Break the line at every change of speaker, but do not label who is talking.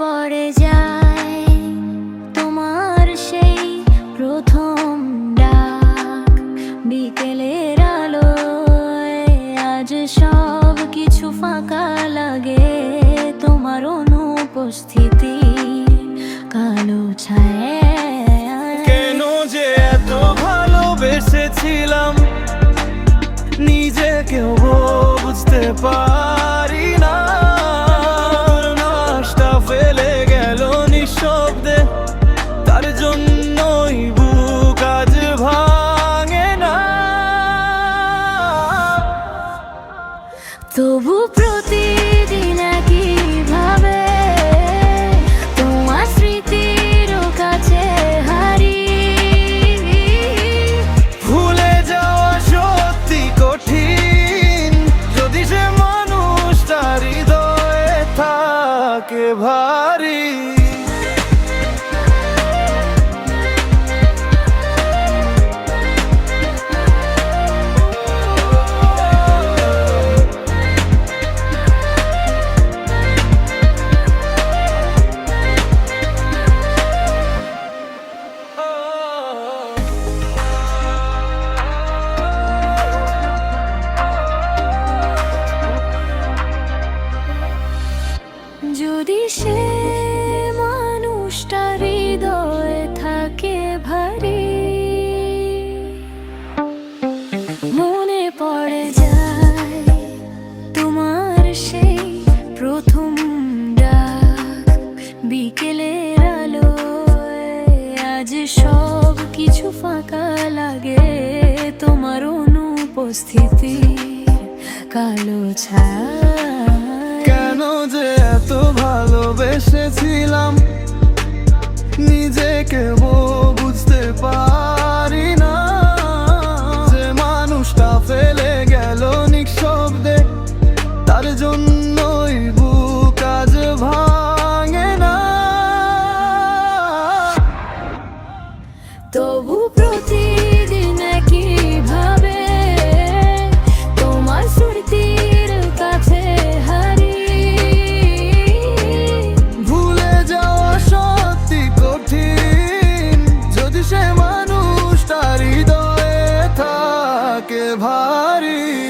পড়ে যায় তোমার সেই প্রথম ডাক। বিকেলের আলো আজ সব কিছু ফাঁকা লাগে তোমার অনুপস্থিতি। কালো ছায়
কেন যে এত ভালোবেসেছিলাম, নিজেকেও বুঝতে পার
তবু প্রতিদিন কীভাবে তোমার স্মৃতির কাছে হারি।
ভুলে যাওয়া সত্যি কঠিন। যদি সে মানুষটা হৃদয়ে থাকে ভারী।
মনে পড়ে যায় তোমার সেই প্রথম ডাক। বিকেলের আলো আজ সব কিছু ফাঁকা লাগে তোমার অনুপস্থিতি। কালো ছায়া।
কেন যে এত ভালোবেসেছিলাম?
তবু প্রতিদিন কীভাবে তোমার স্মৃতির কাছে হারি।
ভুলে যাওয়া সত্যি কঠিন, যদি সে মানুষটা হৃদয়ে থাকে ভাই